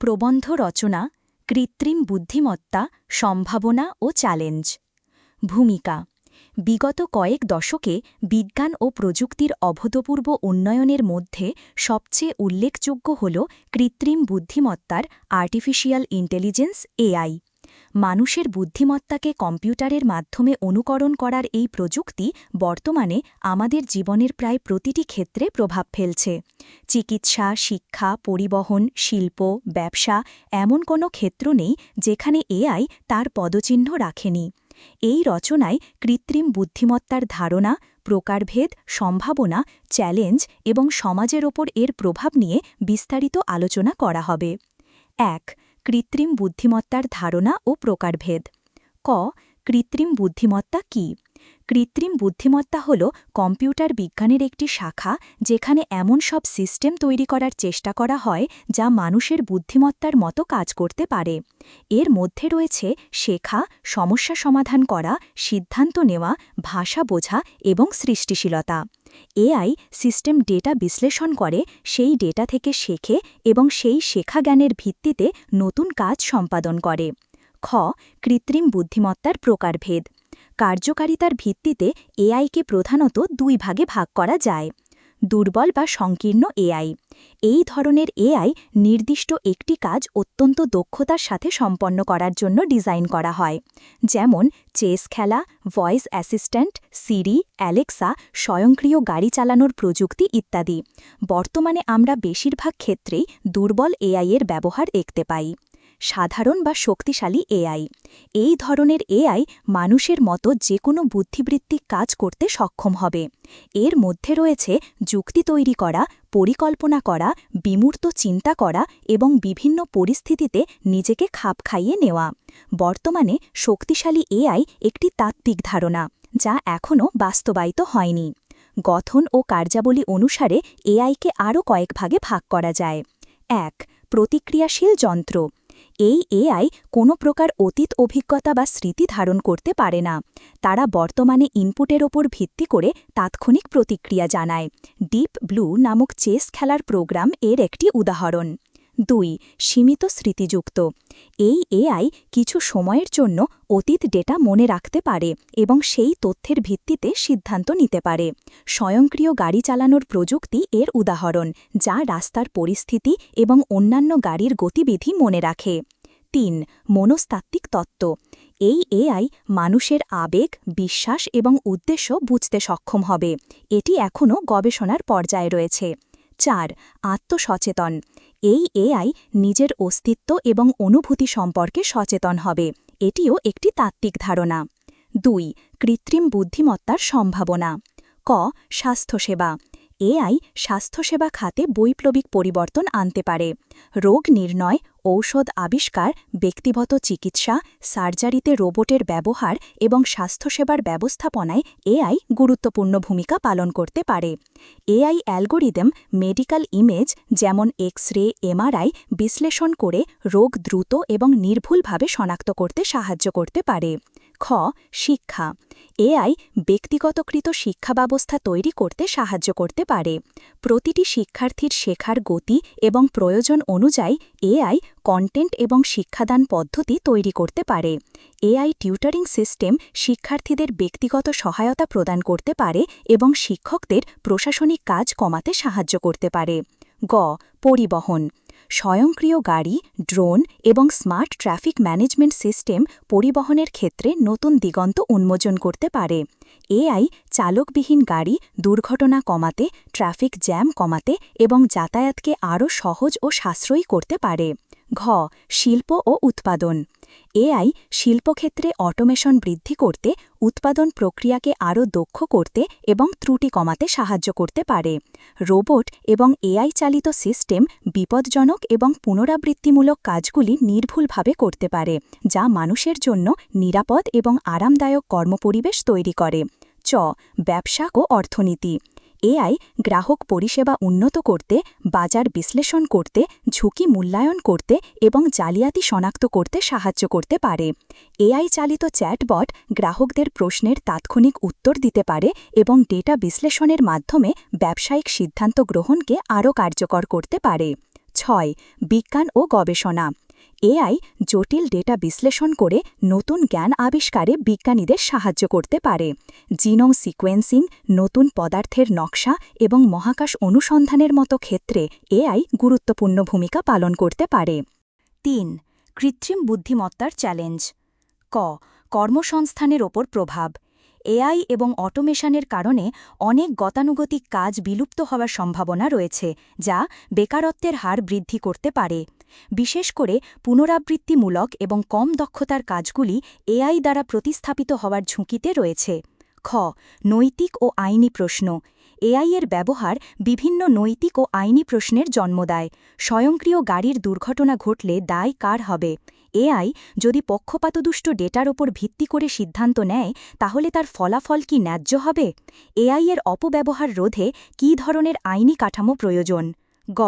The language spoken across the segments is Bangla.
প্রবন্ধ রচনা, কৃত্রিম বুদ্ধিমত্তা, সম্ভাবনা ও চ্যালেঞ্জ। ভূমিকা, বিগত কয়েক দশকে বিজ্ঞান ও প্রযুক্তির অভূতপূর্ব উন্নয়নের মধ্যে সবচেয়ে উল্লেখযোগ্য হল কৃত্রিম বুদ্ধিমত্তার আর্টিফিশিয়াল ইন্টেলিজেন্স এআই মানুষের বুদ্ধিমত্তাকে কম্পিউটারের মাধ্যমে অনুকরণ করার এই প্রযুক্তি বর্তমানে আমাদের জীবনের প্রায় প্রতিটি ক্ষেত্রে প্রভাব ফেলছে। চিকিৎসা, শিক্ষা, পরিবহন, শিল্প, ব্যবসা এমন কোনো ক্ষেত্র নেই যেখানে এআই তার পদচিহ্ন রাখেনি। এই রচনায় কৃত্রিম বুদ্ধিমত্তার ধারণা, প্রকারভেদ, সম্ভাবনা, চ্যালেঞ্জ এবং সমাজের ওপর এর প্রভাব নিয়ে বিস্তারিত আলোচনা করা হবে। এক কৃত্রিম বুদ্ধিমত্তার ধারণা ও প্রকারভেদ। ক, কৃত্রিম বুদ্ধিমত্তা কি? কৃত্রিম বুদ্ধিমত্তা হল কম্পিউটার বিজ্ঞানের একটি শাখা যেখানে এমন সব সিস্টেম তৈরি করার চেষ্টা করা হয় যা মানুষের বুদ্ধিমত্তার মতো কাজ করতে পারে। এর মধ্যে রয়েছে শেখা, সমস্যা সমাধান করা, সিদ্ধান্ত নেওয়া, ভাষা বোঝা এবং সৃষ্টিশীলতা। এআই সিস্টেম ডেটা বিশ্লেষণ করে, সেই ডেটা থেকে শেখে এবং সেই শেখা জ্ঞানের ভিত্তিতে নতুন কাজ সম্পাদন করে। খ, কৃত্রিম বুদ্ধিমত্তার প্রকারভেদ। কার্যকারিতার ভিত্তিতে এআইকে প্রধানত দুই ভাগে ভাগ করা যায়। দুর্বল বা সংকীর্ণ এআই। এই ধরনের এআই নির্দিষ্ট একটি কাজ অত্যন্ত দক্ষতার সাথে সম্পন্ন করার জন্য ডিজাইন করা হয়। যেমন চেস খেলা, ভয়েস অ্যাসিস্ট্যান্ট, সিরি, অ্যালেক্সা, স্বয়ংক্রিয় গাড়ি চালানোর প্রযুক্তি ইত্যাদি। বর্তমানে আমরা বেশিরভাগ ক্ষেত্রেই দুর্বল এআইয়ের ব্যবহার দেখতে পাই। সাধারণ বা শক্তিশালী এআই। এই ধরনের এআই মানুষের মতো যে কোনো বুদ্ধিবৃত্তিক কাজ করতে সক্ষম হবে। এর মধ্যে রয়েছে যুক্তি তৈরি করা পরিকল্পনা করা, বিমূর্ত চিন্তা করা এবং বিভিন্ন পরিস্থিতিতে নিজেকে খাপ খাইয়ে নেওয়া। বর্তমানে শক্তিশালী এআই একটি তাত্ত্বিক ধারণা, যা এখনও বাস্তবায়িত হয়নি। গঠন ও কার্যাবলী অনুসারে এআইকে আরও কয়েক ভাগে ভাগ করা যায়। এক, প্রতিক্রিয়াশীল যন্ত্র। এই এআই কোনো প্রকার অতীত অভিজ্ঞতা বা স্মৃতি ধারণ করতে পারে না। তারা বর্তমানে ইনপুটের ওপর ভিত্তি করে তাৎক্ষণিক প্রতিক্রিয়া জানায়। ডিপ ব্লু নামক চেস খেলার প্রোগ্রাম এর একটি উদাহরণ। দুই, সীমিত স্মৃতিযুক্ত। এই এআই কিছু সময়ের জন্য অতীত ডেটা মনে রাখতে পারে এবং সেই তথ্যের ভিত্তিতে সিদ্ধান্ত নিতে পারে। স্বয়ংক্রিয় গাড়ি চালানোর প্রযুক্তি এর উদাহরণ, যা রাস্তার পরিস্থিতি এবং অন্যান্য গাড়ির গতিবিধি মনে রাখে। তিন, মনস্তাত্ত্বিক তত্ত্ব। এই এআই মানুষের আবেগ, বিশ্বাস এবং উদ্দেশ্য বুঝতে সক্ষম হবে। এটি এখনও গবেষণার পর্যায়ে রয়েছে। চার, আত্মসচেতন। এই এআই নিজের অস্তিত্ব এবং অনুভূতি সম্পর্কে সচেতন হবে। এটিও একটি তাত্ত্বিক ধারণা। দুই, কৃত্রিম বুদ্ধিমত্তার সম্ভাবনা। ক, স্বাস্থ্যসেবা। এআই স্বাস্থ্যসেবা খাতে বৈপ্লবিক পরিবর্তন আনতে পারে। রোগ নির্ণয় ঔষধ আবিষ্কার, ব্যক্তিগত চিকিৎসা, সার্জারিতে রোবটের ব্যবহার এবং স্বাস্থ্যসেবার ব্যবস্থাপনায় এআই গুরুত্বপূর্ণ ভূমিকা পালন করতে পারে। এআই অ্যালগোরিদম মেডিকেল ইমেজ যেমন এক্স রে এমআরআই বিশ্লেষণ করে রোগ দ্রুত এবং নির্ভুলভাবে শনাক্ত করতে সাহায্য করতে পারে। খ, শিক্ষা। এআই ব্যক্তিগতকৃত শিক্ষা ব্যবস্থা তৈরি করতে সাহায্য করতে পারে। প্রতিটি শিক্ষার্থীর শেখার গতি এবং প্রয়োজন অনুযায়ী এআই কন্টেন্ট এবং শিক্ষাদান পদ্ধতি তৈরি করতে পারে। এআই টিউটারিং সিস্টেম শিক্ষার্থীদের ব্যক্তিগত সহায়তা প্রদান করতে পারে এবং শিক্ষকদের প্রশাসনিক কাজ কমাতে সাহায্য করতে পারে। গ, পরিবহন। স্বয়ংক্রিয় গাড়ি, ড্রোন এবং স্মার্ট ট্রাফিক ম্যানেজমেন্ট সিস্টেম পরিবহনের ক্ষেত্রে নতুন দিগন্ত উন্মোচন করতে পারে। এআই চালকবিহীন গাড়ি দুর্ঘটনা কমাতে, ট্রাফিক জ্যাম কমাতে এবং যাতায়াতকে আরও সহজ ও সাশ্রয়ী করতে পারে। ঘ, শিল্প ও উৎপাদন। এআই শিল্পক্ষেত্রে অটোমেশন বৃদ্ধি করতে, উৎপাদন প্রক্রিয়াকে আরও দক্ষ করতে এবং ত্রুটি কমাতে সাহায্য করতে পারে। রোবট এবং এআই চালিত সিস্টেম বিপদজনক এবং পুনরাবৃত্তিমূলক কাজগুলি নির্ভুলভাবে করতে পারে, যা মানুষের জন্য নিরাপদ এবং আরামদায়ক কর্মপরিবেশ তৈরি করে। চ, ব্যবসা ও অর্থনীতি। এআই গ্রাহক পরিষেবা উন্নত করতে, বাজার বিশ্লেষণ করতে, ঝুঁকি মূল্যায়ন করতে এবং জালিয়াতি শনাক্ত করতে সাহায্য করতে পারে। এআই চালিত চ্যাটবট গ্রাহকদের প্রশ্নের তাৎক্ষণিক উত্তর দিতে পারে এবং ডেটা বিশ্লেষণের মাধ্যমে ব্যবসায়িক সিদ্ধান্ত গ্রহণকে আরও কার্যকর করতে পারে। ছয়, বিজ্ঞান ও গবেষণা। এআই জটিল ডেটা বিশ্লেষণ করে নতুন জ্ঞান আবিষ্কারে বিজ্ঞানীদের সাহায্য করতে পারে। জিনোম সিকোয়েন্সিং নতুন পদার্থের নকশা এবং মহাকাশ অনুসন্ধানের মতো ক্ষেত্রে এআই গুরুত্বপূর্ণ ভূমিকা পালন করতে পারে। তিন, কৃত্রিম বুদ্ধিমত্তার চ্যালেঞ্জ। ক, কর্মসংস্থানের ওপর প্রভাব। এআই এবং অটোমেশনের কারণে অনেক গতানুগতিক কাজ বিলুপ্ত হওয়ার সম্ভাবনা রয়েছে, যা বেকারত্বের হার বৃদ্ধি করতে পারে। বিশেষ করে পুনরাবৃত্তিমূলক এবং কম দক্ষতার কাজগুলি এআই দ্বারা প্রতিস্থাপিত হওয়ার ঝুঁকিতে রয়েছে। খ. নৈতিক ও আইনি প্রশ্ন। এআই এর ব্যবহার বিভিন্ন নৈতিক ও আইনি প্রশ্নের জন্ম দেয়। স্বয়ংক্রিয় গাড়ির দুর্ঘটনা ঘটলে দায় কার হবে? এআই যদি পক্ষপাতদুষ্ট ডেটার ওপর ভিত্তি করে সিদ্ধান্ত নেয়, তাহলে তার ফলাফল কি ন্যায্য হবে? এআই এর অপব্যবহার রোধে কী ধরনের আইনি কাঠামো প্রয়োজন? গ,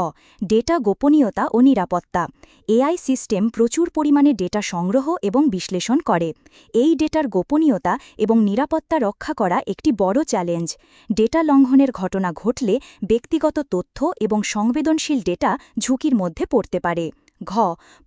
ডেটা গোপনীয়তা ও নিরাপত্তা। এআই সিস্টেম প্রচুর পরিমাণে ডেটা সংগ্রহ এবং বিশ্লেষণ করে। এই ডেটার গোপনীয়তা এবং নিরাপত্তা রক্ষা করা একটি বড় চ্যালেঞ্জ। ডেটা লঙ্ঘনের ঘটনা ঘটলে ব্যক্তিগত তথ্য এবং সংবেদনশীল ডেটা ঝুঁকির মধ্যে পড়তে পারে। ঘ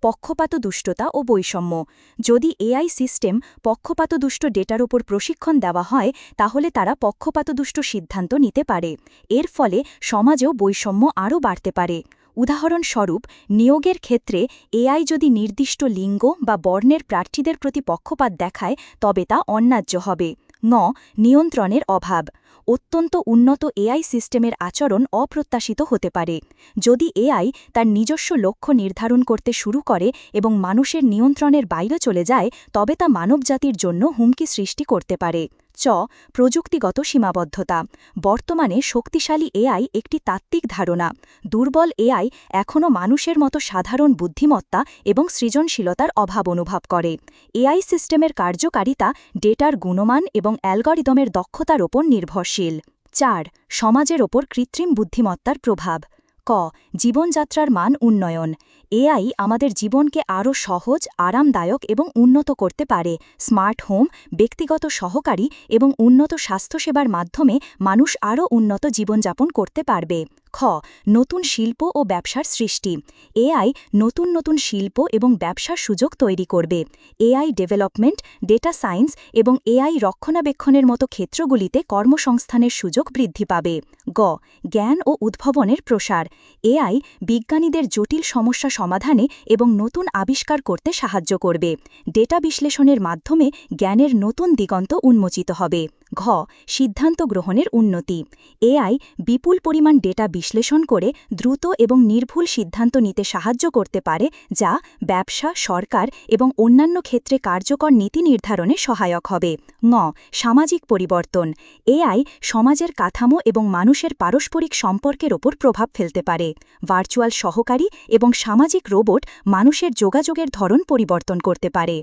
পক্ষপাত দুষ্টতা ও বৈষম্য। যদি এআই সিস্টেম পক্ষপাত দুষ্ট ডেটার ওপর প্রশিক্ষণ দেওয়া হয়, তাহলে তারা পক্ষপাত দুষ্ট সিদ্ধান্ত নিতে পারে। এর ফলে সমাজেও বৈষম্য আরও বাড়তে পারে। উদাহরণস্বরূপ, নিয়োগের ক্ষেত্রে এআই যদি নির্দিষ্ট লিঙ্গ বা বর্ণের প্রার্থীদের প্রতি পক্ষপাত দেখায়, তবে তা অন্যায্য হবে। ন নিয়ন্ত্রণের অভাব। অত্যন্ত উন্নত এআই সিস্টেমের আচরণ অপ্রত্যাশিত হতে পারে। যদি এআই তার নিজস্ব লক্ষ্য নির্ধারণ করতে শুরু করে এবং মানুষের নিয়ন্ত্রণের বাইরে চলে যায়, তবে তা মানবজাতির জন্য হুমকি সৃষ্টি করতে পারে। চ, প্রযুক্তিগত সীমাবদ্ধতা। বর্তমানে শক্তিশালী এআই একটি তাত্ত্বিক ধারণা। দুর্বল এআই এখনও মানুষের মতো সাধারণ বুদ্ধিমত্তা এবং সৃজনশীলতার অভাব অনুভব করে। এআই সিস্টেমের কার্যকারিতা ডেটার গুণমান এবং অ্যালগরিদমের দক্ষতার ওপর নির্ভরশীল। চার, সমাজের ওপর কৃত্রিম বুদ্ধিমত্তার প্রভাব। ক, জীবনযাত্রার মান উন্নয়ন। এআই আমাদের জীবনকে আরও সহজ, আরামদায়ক এবং উন্নত করতে পারে। স্মার্ট হোম, ব্যক্তিগত সহকারী এবং উন্নত স্বাস্থ্যসেবার মাধ্যমে মানুষ আরও উন্নত জীবনযাপন করতে পারবে। খ, নতুন শিল্প ও ব্যবসার সৃষ্টি। এআই নতুন নতুন শিল্প এবং ব্যবসার সুযোগ তৈরি করবে। এআই ডেভেলপমেন্ট, ডেটা সায়েন্স এবং এআই রক্ষণাবেক্ষণের মতো ক্ষেত্রগুলিতে কর্মসংস্থানের সুযোগ বৃদ্ধি পাবে। গ, জ্ঞান ও উদ্ভাবনের প্রসার। এআই বিজ্ঞানীদের জটিল সমস্যা সমাধানে এবং নতুন আবিষ্কার করতে সাহায্য করবে। ডেটা বিশ্লেষণের মাধ্যমে জ্ঞানের নতুন দিগন্ত উন্মোচিত হবে। ঘ, সিদ্ধান্ত গ্রহণের উন্নতি। এআই বিপুল পরিমাণ ডেটা বিশ্লেষণ করে দ্রুত এবং নির্ভুল সিদ্ধান্ত নিতে সাহায্য করতে পারে, যা ব্যবসা, সরকার এবং অন্যান্য ক্ষেত্রে কার্যকর নীতি নির্ধারণে সহায়ক হবে। ঙ, সামাজিক পরিবর্তন। এআই সমাজের কাঠামো এবং মানুষের পারস্পরিক সম্পর্কের ওপর প্রভাব ফেলতে পারে। ভার্চুয়াল সহকারী এবং সামাজিক রোবট মানুষের যোগাযোগের ধরন পরিবর্তন করতে পারে।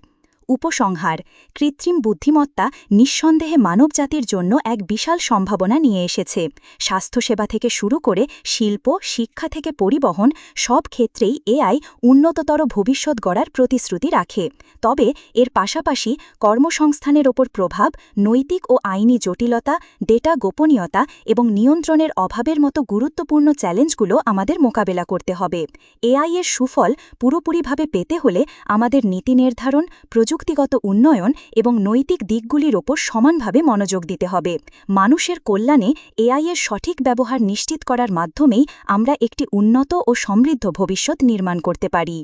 উপসংহার, কৃত্রিম বুদ্ধিমত্তা নিঃসন্দেহে মানবজাতির জন্য এক বিশাল সম্ভাবনা নিয়ে এসেছে। স্বাস্থ্যসেবা থেকে শুরু করে শিল্প, শিক্ষা থেকে পরিবহন সব ক্ষেত্রেই এআই উন্নততর ভবিষ্যৎ গড়ার প্রতিশ্রুতি রাখে। তবে এর পাশাপাশি কর্মসংস্থানের ওপর প্রভাব, নৈতিক ও আইনি জটিলতা, ডেটা গোপনীয়তা এবং নিয়ন্ত্রণের অভাবের মতো গুরুত্বপূর্ণ চ্যালেঞ্জগুলো আমাদের মোকাবেলা করতে হবে। এআই এর সুফল পুরোপুরিভাবে পেতে হলে আমাদের নীতি নির্ধারণ, প্রযুক্তি প্রযুক্তিগত উন্নয়ন এবং নৈতিক দিকগুলির ওপর সমানভাবে মনোযোগ দিতে হবে। মানুষের কল্যাণে এআইয়ের সঠিক ব্যবহার নিশ্চিত করার মাধ্যমেই আমরা একটি উন্নত ও সমৃদ্ধ ভবিষ্যৎ নির্মাণ করতে পারি।